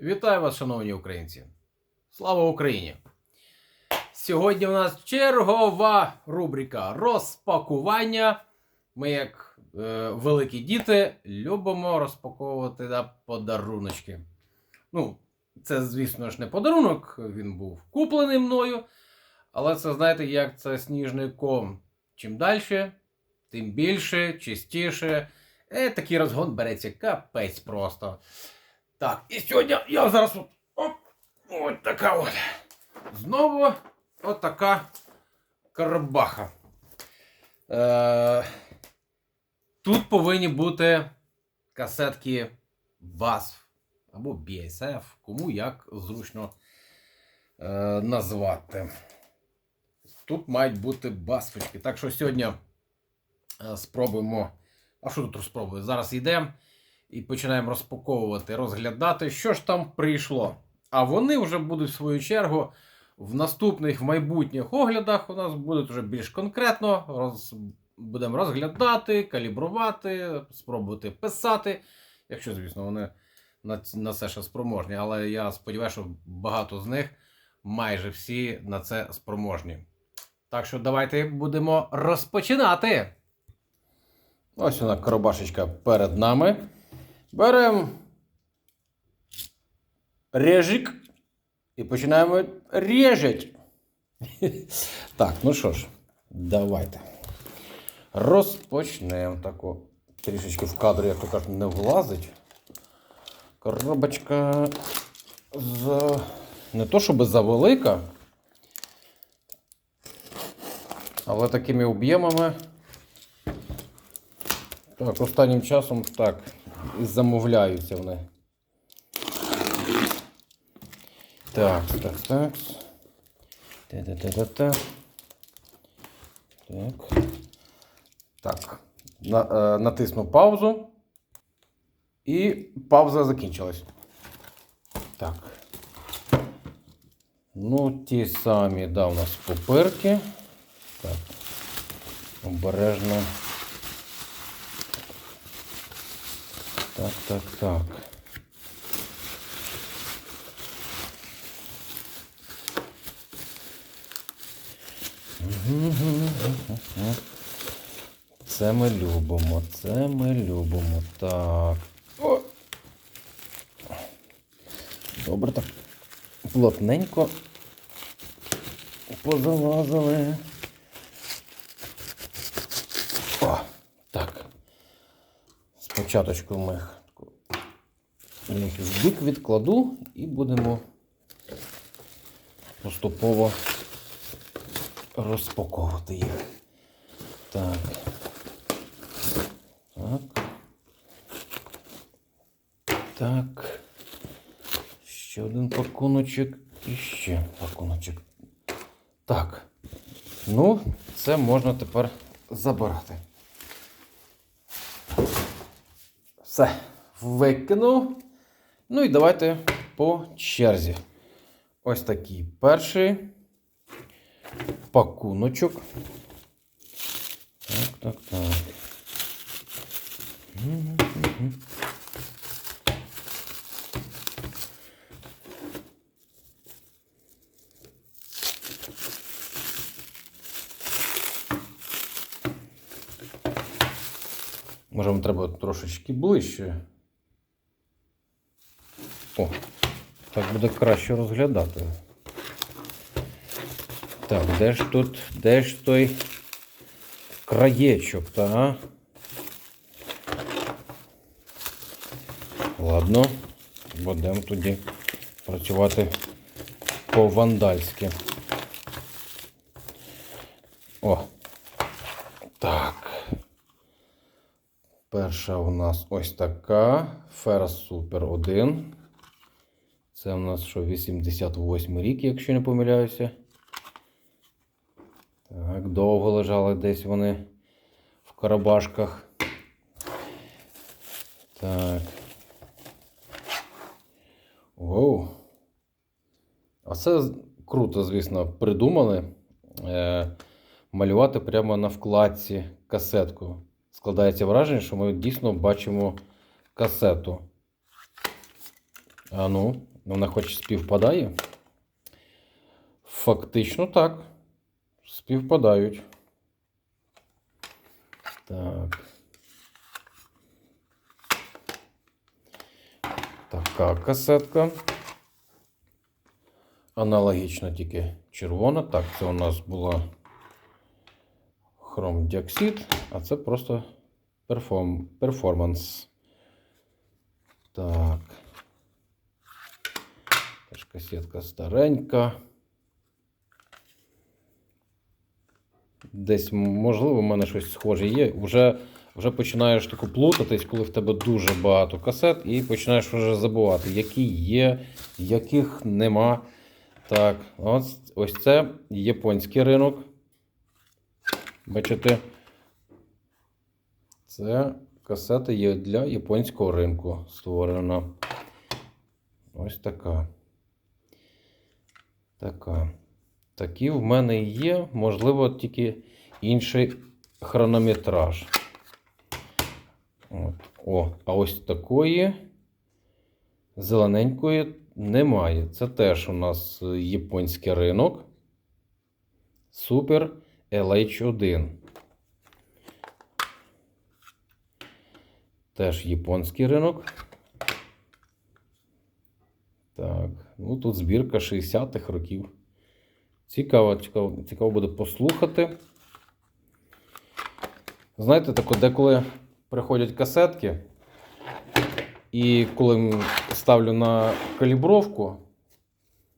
Вітаю вас, шановні українці! Слава Україні! Сьогодні у нас чергова рубрика розпакування. Ми, як е, великі діти, любимо розпаковувати да, подаруночки. Ну, це, звісно ж, не подарунок, він був куплений мною. Але це, знаєте, як це сніжний ком. Чим далі, тим більше, чистіше. Е, такий розгон береться капець просто. Так, і сьогодні я зараз от, оп, от така от. Знову от така карабаха. Е, тут повинні бути касетки BASF або BSF, кому як зручно е, назвати. Тут мають бути басфочки. Так що сьогодні е, спробуємо. А що тут спробую? Зараз йдемо і починаємо розпаковувати, розглядати, що ж там прийшло. А вони вже будуть в свою чергу в наступних в майбутніх оглядах. У нас будуть вже більш конкретно. Роз... Будемо розглядати, калібрувати, спробувати писати. Якщо, звісно, вони на, на це ще спроможні. Але я сподіваюся, що багато з них, майже всі на це спроможні. Так що давайте будемо розпочинати. Ось вона коробашечка перед нами. Беремо режик і починаємо режать. Так, ну що ж, давайте. Розпочнемо таку. Трішечки в кадр, як то кажуть, не влазить. Коробочка за... не то, щоб завелика, але такими об'ємами. Так, останнім часом так, замовляються вони. Так, так, так. Та-та-та-та-та. Так. Так. На, е, натисну паузу. І пауза закінчилась. Так. Ну, ті самі, да, у нас пупирки. Так. Обережно. Так, так, так. Це ми любимо, це ми любимо. Так. О! Добре так. Плотненько позалазили. О, так. Спочатку ми їх в бік відкладу і будемо поступово розпаковувати їх. Так. Так. Так. Ще один пакуночок і ще пакуночок. Так. Ну, це можна тепер забирати. Все, викинув. Ну і давайте по черзі. Ось такий перший пакуночок. Так, так, так. Може, вам треба трошечки ближче. О, так буде краще розглядати. Так, де ж тут, де ж той краєчок, та? Ладно, будемо тоді працювати по-вандальськи. О, так. Перша у нас ось така. Ferras Super 1. Це у нас що 88 рік, якщо не помиляюся. Так, довго лежали десь вони в карабашках. Так. Оу. А це круто, звісно, придумали. Е, малювати прямо на вкладці касетку. Складається враження, що ми дійсно бачимо касету. А ну, вона хоч співпадає? Фактично так. Співпадають. Так. Така касетка. Аналогічно тільки червона. Так, це у нас була хромдіоксид, а це просто перформ... перформанс. Так. Теж касетка старенька. Десь, можливо, в мене щось схоже є. Вже, вже починаєш таку плутатись, коли в тебе дуже багато касет, і починаєш вже забувати, які є, яких нема. Так, ось, ось це японський ринок. Бачите, це касета є для японського ринку створена. Ось така. Така. Такі в мене є, можливо, тільки інший хронометраж. От. О, а ось такої зелененької немає. Це теж у нас японський ринок. Super LH1. Теж японський ринок. Так, ну тут збірка 60-х років. Цікаво, цікаво, цікаво буде послухати. Знаєте, тако, деколи приходять касетки, і коли ставлю на калібровку,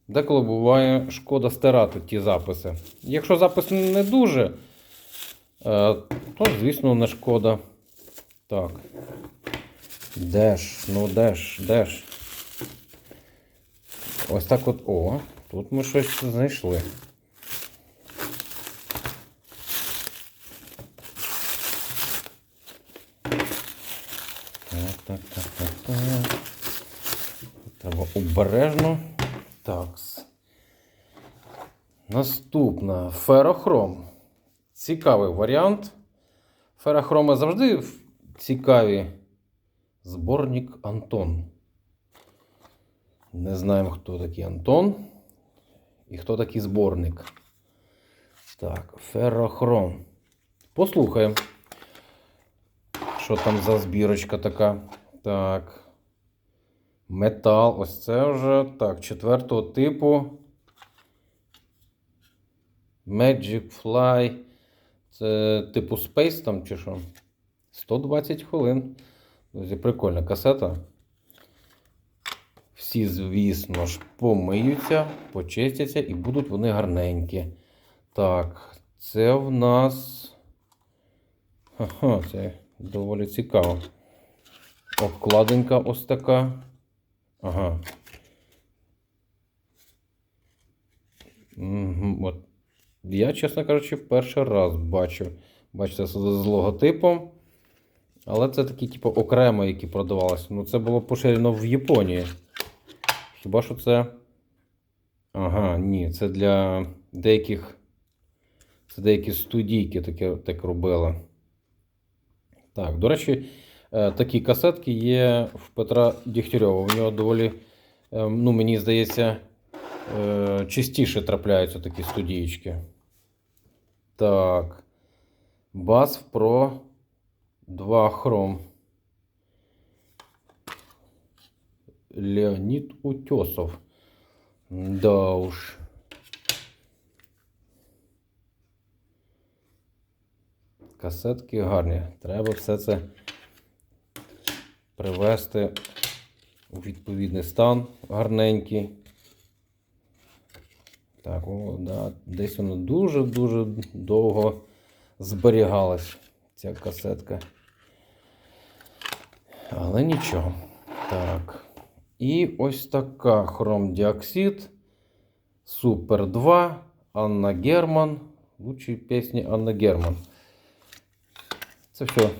деколи буває шкода стирати ті записи. Якщо запис не дуже, е, то, звісно, не шкода. Так. Де ж? Ну де ж? Де ж? Ось так от. О, тут ми щось знайшли. Так, так, так, так, так. Треба обережно. Так. Наступна ферохром. Цікавий варіант. Ферохроми завжди цікаві. Зборник Антон. Не знаємо, хто такий Антон і хто такий зборник. Так, ферохром. Послухаємо. Що там за збірочка така? Так. Метал. Ось це вже. Так, четвертого типу. Magic Fly. Це типу Space там чи що? 120 хвилин. Друзі, прикольна касета. Всі, звісно ж, помиються, почистяться і будуть вони гарненькі. Так, це в нас. Ага, це доволі цікаво. Обкладинка ось така. Ага. От. Я, чесно кажучи, перший раз бачу. Бачите, з логотипом. Але це такі, типу, окремо, які продавалися. Ну, це було поширено в Японії. Хіба що це. Ага, ні, це для деяких. Це деякі студійки таке, так робили. Так, до речі, е, такі касетки є в Петра Дігтярьова. У нього доволі, е, ну, мені здається, е, частіше трапляються такі студієчки. Так. Бас Pro 2 Chrome. Леонід Утьосов. Да уж. Касетки гарні. Треба все це привести у відповідний стан гарненький. Так, о, да, десь воно дуже-дуже довго зберігалась ця касетка. Але нічого. Так. І ось така хромдіоксид. Супер 2. Анна Герман. Лучші пісні Анна Герман. Це все.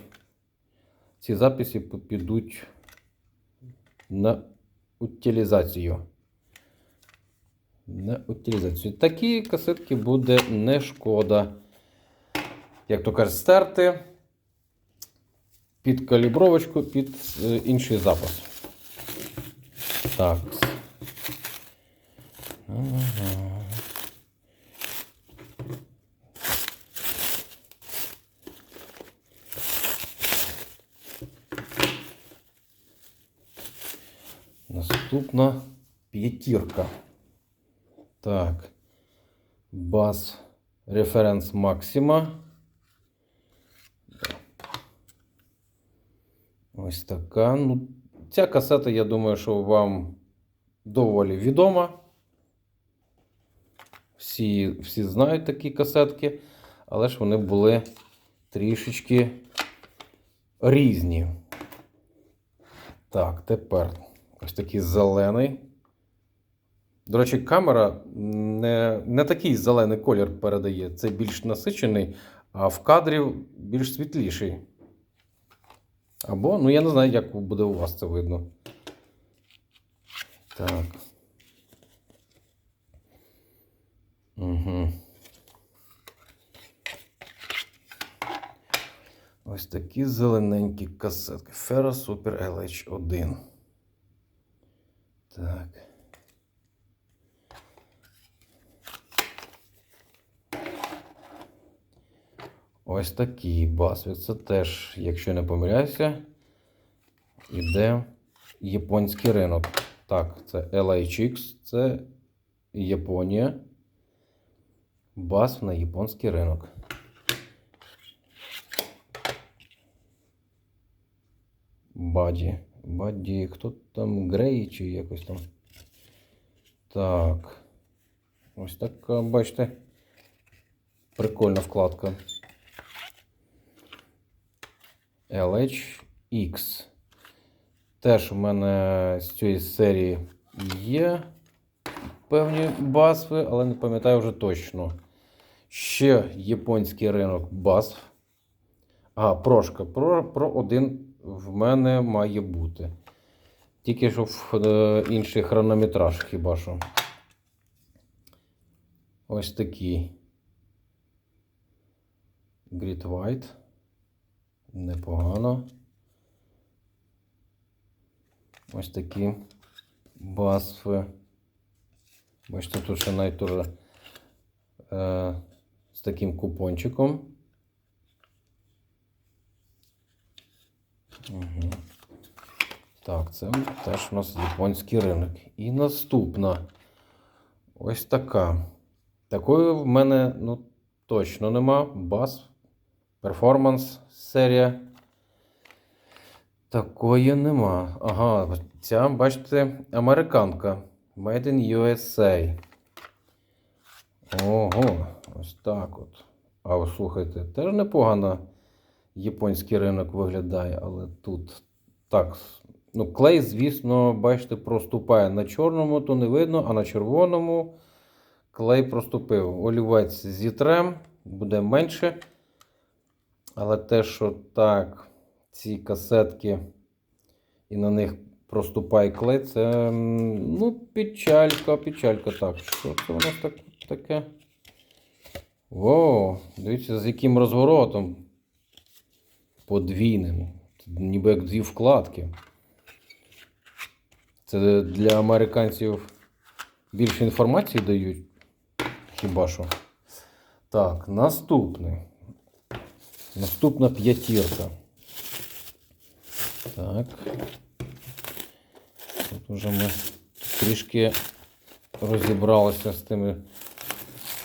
Ці записи підуть на утилізацію. На утилізацію. Такі касетки буде не шкода. Як то кажуть, стерти під калібровочку, під е, інший запис. Так. Ага. Наступна п'ятірка. Так. Бас референс Максима. Ось така. Ну, ця касета, я думаю, що вам доволі відома. Всі, всі знають такі касетки, але ж вони були трішечки різні. Так, тепер ось такий зелений. До речі, камера не, не такий зелений колір передає. Це більш насичений, а в кадрі більш світліший. Або, ну я не знаю, як буде у вас це видно. Так. Угу. Ось такі зелененькі касетки. Fera Super LH1. Так. Ось такий басвік. Це теж, якщо не помиляюся, іде японський ринок. Так, це LHX, це Японія. Бас на японський ринок. Баді. Баді, хто там Грей чи якось там. Так. Ось така, бачите. Прикольна вкладка. LHX. Теж у мене з цієї серії є певні басви, але не пам'ятаю вже точно. Ще японський ринок басв. А, прошка. Про, про один в мене має бути. Тільки що в е, інший хронометраж хіба що. Ось такий. Grit White. Непогано. Ось такі басфи. Бачите, тут ще навіть теж е, з таким купончиком. Угу. Так, це теж у нас японський ринок. І наступна. Ось така. Такої в мене ну, точно нема. Бас. Перформанс серія. Такої нема. Ага, ця, бачите, американка. Made in USA. Ого, ось так от. А слухайте, теж непогано японський ринок виглядає, але тут так. Ну, клей, звісно, бачите, проступає на чорному, то не видно, а на червоному клей проступив. Олівець зітрем, буде менше. Але те, що так, ці касетки і на них проступає клей, це ну, печалька, печалька. Так, що це у нас так, таке? Воу, дивіться, з яким розворотом. Подвійним. Ніби як дві вкладки. Це для американців більше інформації дають. Хіба що? Так, наступний. Наступна п'ятірка. Так. Тут вже ми трішки розібралися з тими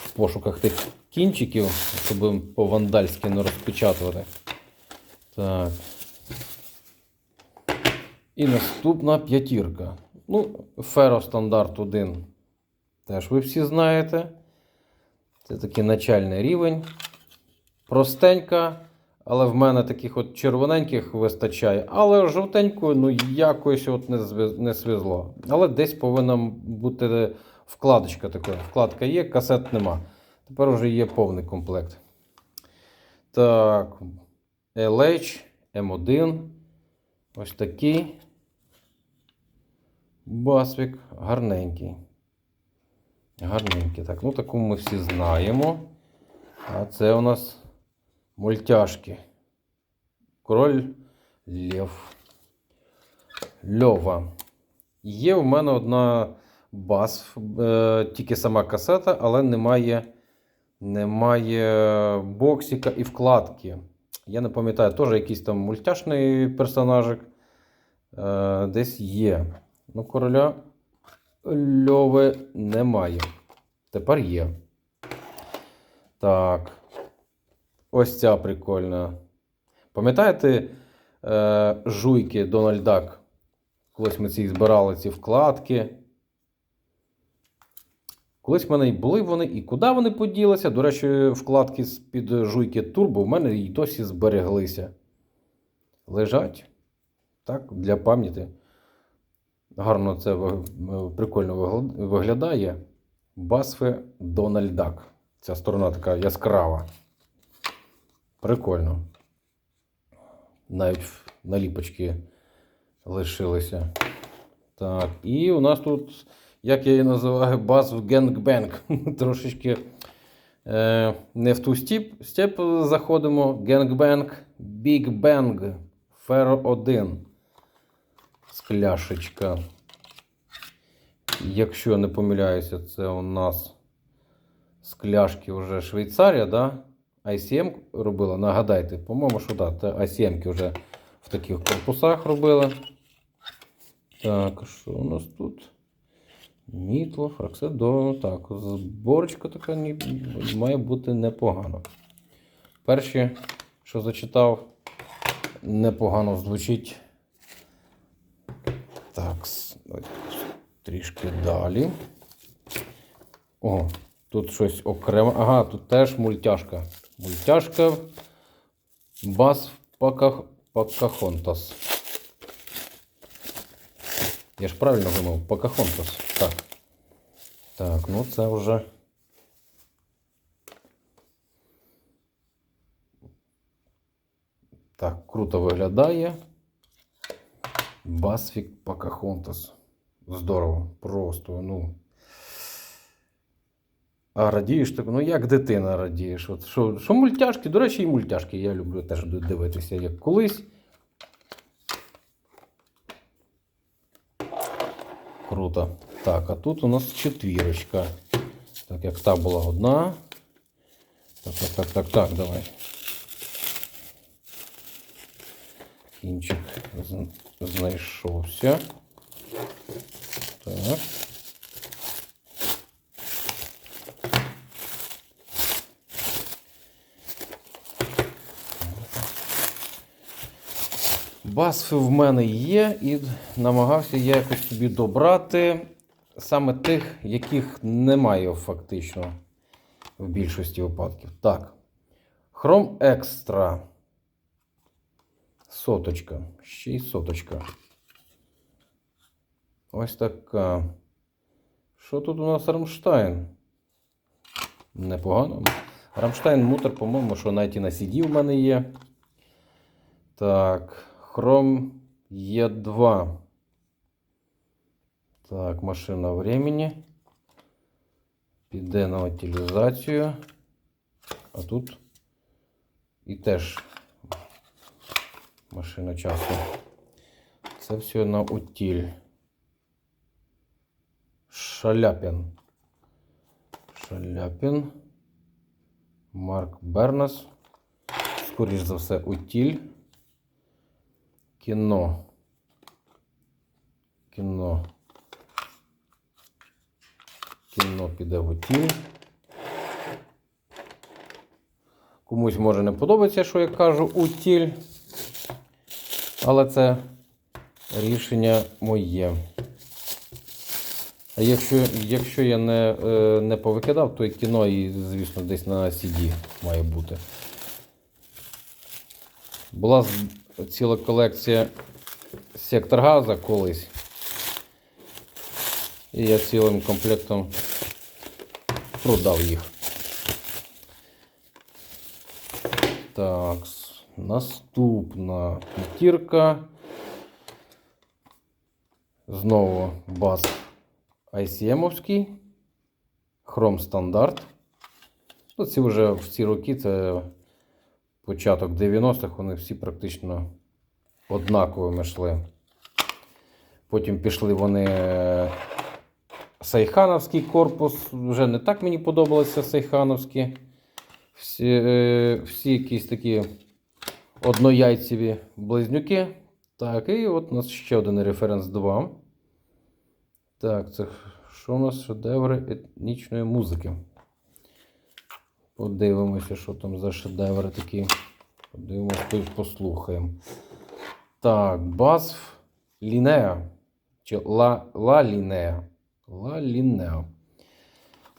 в пошуках тих кінчиків, щоб по-вандальськи не розпечатувати. Так. І наступна п'ятірка. Ну, Феро стандарт 1. Теж ви всі знаєте. Це такий начальний рівень. Простенька, але в мене таких от червоненьких вистачає. Але жовтенькою, ну, якось от не, не свезло. Але десь повинна бути вкладочка така. Вкладка є, касет нема. Тепер вже є повний комплект. Так. LH M1. Ось такий. Басвік гарненький. Гарненький. Так, ну таку ми всі знаємо. А це у нас мультяшки. Король Лев. Льова. Є в мене одна бас, е, тільки сама касета, але немає, немає боксика і вкладки. Я не пам'ятаю, теж якийсь там мультяшний персонажик. Е, десь є. Ну, короля Льови немає. Тепер є. Так. Ось ця прикольна. Пам'ятаєте е, жуйки Дональд Дак? Колись ми ці збирали ці вкладки. Колись в мене і були вони, і куди вони поділися. До речі, вкладки з-під жуйки Турбо в мене і досі збереглися. Лежать. Так, для пам'яті. Гарно це прикольно виглядає. Басфи Дональд Дак. Ця сторона така яскрава. Прикольно. Навіть наліпочки лишилися. Так, і у нас тут, як я її називаю, бас в генгбенг. Трошечки е, не в ту стіп, степ заходимо. Генгбенг, Bang, Феро 1. Скляшечка. Якщо не помиляюся, це у нас скляшки вже Швейцарія, да? ICM робила. Нагадайте, по-моєму, що так, це ICM вже в таких корпусах робили. Так, що у нас тут? Мітло, Фракседо. Так, зборочка така має бути непогана. Перші, що зачитав, непогано звучить. Так, трішки далі. О, тут щось окремо. Ага, тут теж мультяшка. Мультяшка. Бас Паках... Пакахонтас. Я ж правильно вимов, Покахонтас. Так. Так, ну це вже. Так, круто виглядає. Басфік Покахонтас. Здорово. Просто, ну. А радієш так, ну як дитина радієш. От що, що мультяшки, до речі, і мультяшки я люблю теж дивитися, як колись. Круто. Так, а тут у нас четвірочка. Так, як та була одна. Так, так, так, так, так, давай. Кінчик знайшовся. Так. Басфи в мене є, і намагався я якось собі добрати саме тих, яких немає фактично в більшості випадків. Так. Хром екстра. Соточка. Ще й соточка. Ось така. Що тут у нас Рамштайн? Непогано. Рамштайн мутор, по-моєму, що навіть і на CD в мене є. Так, Chrome E2. Так, машина времени. Піде на утилізацію. А тут і теж машина часу. Це все на утиль. Шаляпін. Шаляпін. Марк Бернес. Скоріш за все, утіль. Кіно. Кіно. Кіно піде в утіль. Комусь може не подобається, що я кажу утіль. Але це рішення моє. А якщо, якщо я не, е, не повикидав, то і кіно, і, звісно, десь на CD має бути. Була ціла колекція сектор газа колись. І я цілим комплектом продав їх. Так, наступна п'ятірка. Знову бас ICM-овський. Chrome стандарт. Ну, ці вже в ці роки, це початок 90-х, вони всі практично однаковими йшли. Потім пішли вони е, Сайхановський корпус. Вже не так мені подобалося Сайхановські. Всі, е, всі якісь такі однояйцеві близнюки. Так, і от у нас ще один референс 2. Так, це що у нас шедеври етнічної музики. Подивимося, що там за шедеври такі. Подивимося, послухаємо. Так, Басф Лінеа. Чи Ла, Ла Лінеа. Ла Лінеа.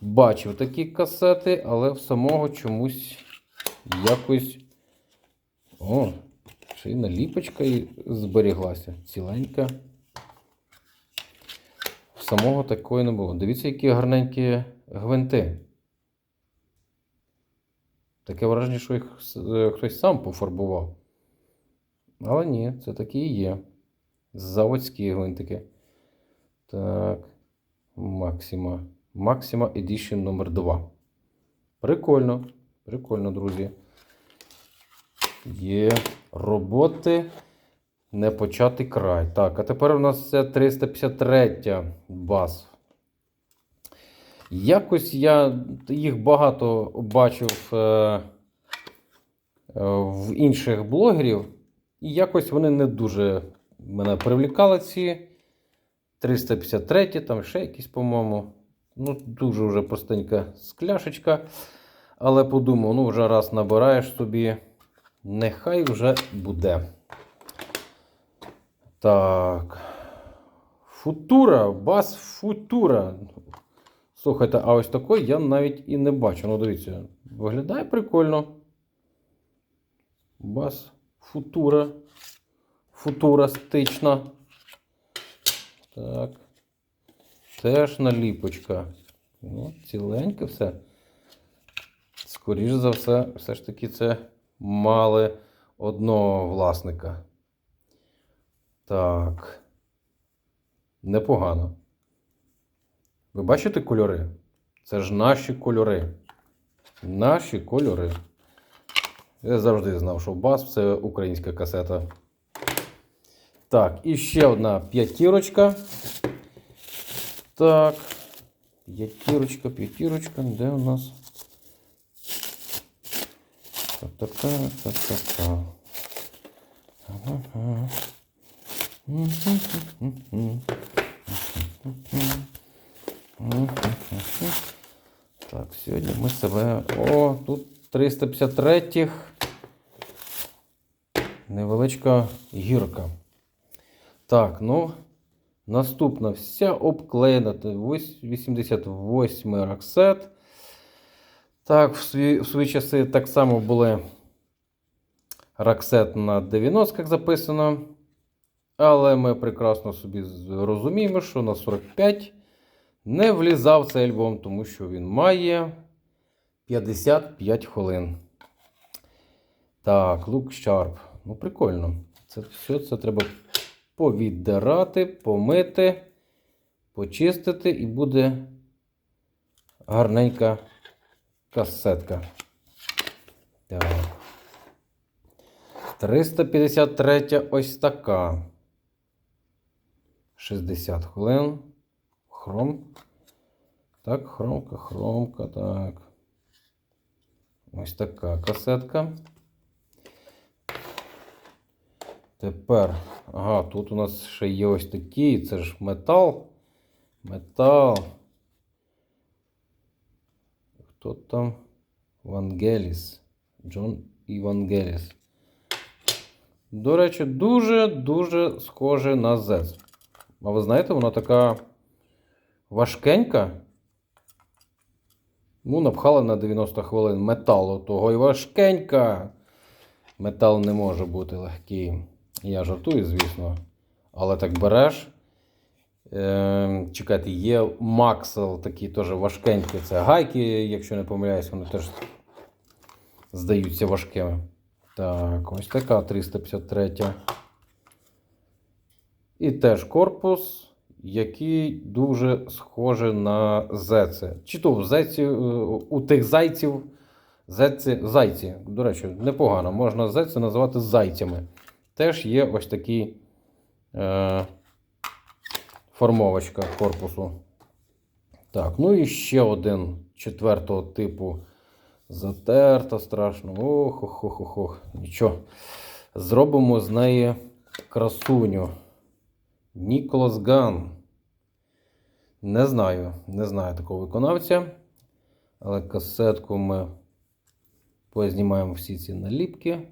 Бачив такі касети, але в самого чомусь якось. О, ще й наліпочка і зберіглася. Ціленька. В самого такої не було. Дивіться, які гарненькі гвинти. Таке враження, що їх е, хтось сам пофарбував. Але ні, це такі і є. Заводські гвинтики. Так. Максима. Максима Edition номер 2. Прикольно. Прикольно, друзі. Є роботи. Не початий край. Так, а тепер у нас це 353 бас. Якось я їх багато бачив е, е, в інших блогерів, і якось вони не дуже мене привлікали ці 353, там ще якісь, по-моєму. Ну, дуже вже простенька скляшечка. Але подумав, ну вже раз набираєш собі, нехай вже буде. Так. Футура, бас футура. Слухайте, а ось такої я навіть і не бачу. Ну, дивіться, виглядає прикольно. Бас футура. Футурастична. Так. Теж наліпочка. Ну, ціленьке все. Скоріше за все, все ж таки це мали одного власника. Так. Непогано. Ви бачите кольори? Це ж наші кольори. Наші кольори. Я завжди знав, що бас це українська касета. Так, і ще одна п'ятірочка. Так. П'ятірочка, п'ятірочка. Де у нас? Так, так, так, так, так, так. Ага. Так, сьогодні ми себе. О, тут 353 невеличка гірка. Так, ну, наступна вся обклеєна. Це вось- 88 раксет. Так, в свої, в свої часи так само були раксет на 90-ках записано. Але ми прекрасно собі розуміємо, що на 45 не влізав цей альбом, тому що він має 55 хвилин. Так, Look Sharp. Ну, прикольно. Це все це треба повіддирати, помити, почистити, і буде гарненька касетка. Так. 353 ось така. 60 хвилин. Хром. Так, хромка, хромка, так. Ось така касетка. Тепер, ага, тут у нас ще є ось такі, це ж метал. Метал. Хто там? Вангеліс. Джон Івангеліс. До речі, дуже-дуже схоже на ZES. А ви знаєте, вона така Важкенька. Ну, напхала на 90 хвилин металу того і важкенька. Метал не може бути легкий. Я жартую, звісно. Але так береш. Е, чекайте, є Максел такі теж важкенькі. Це гайки, якщо не помиляюсь, вони теж здаються важкими. Так, ось така 353. І теж корпус, який дуже схожий на зеце. Чи то в зеці, е, у тих зайців. Зеці, зайці, до речі, непогано. Можна зеці називати зайцями. Теж є ось такий е, формовочка корпусу. Так, ну і ще один четвертого типу. Затерта страшно. Ох, ох, ох, ох, ох. Нічого. Зробимо з неї красуню. Ніколас Ган. Не знаю, не знаю такого виконавця. Але касетку ми познімаємо всі ці наліпки.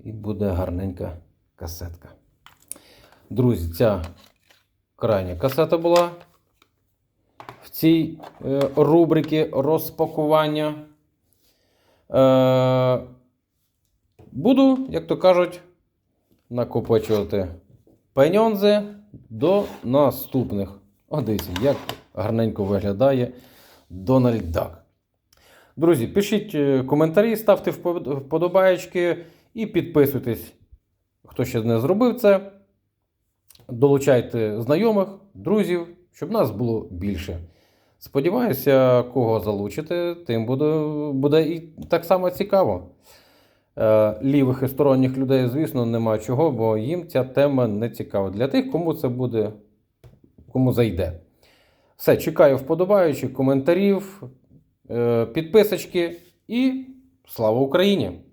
І буде гарненька касетка. Друзі, ця крайня касета була в цій е, рубриці розпакування. Е, буду, як то кажуть, накопичувати пеньонзи до наступних. О, як гарненько виглядає Дональд Дак. Друзі, пишіть е, коментарі, ставте впод- вподобаєчки і підписуйтесь, хто ще не зробив це. Долучайте знайомих, друзів, щоб нас було більше. Сподіваюся, кого залучите, тим буде, буде і так само цікаво. Е, лівих і сторонніх людей, звісно, нема чого, бо їм ця тема не цікава. Для тих, кому це буде, кому зайде. Все, чекаю вподобаючих, коментарів, е, підписочки і слава Україні!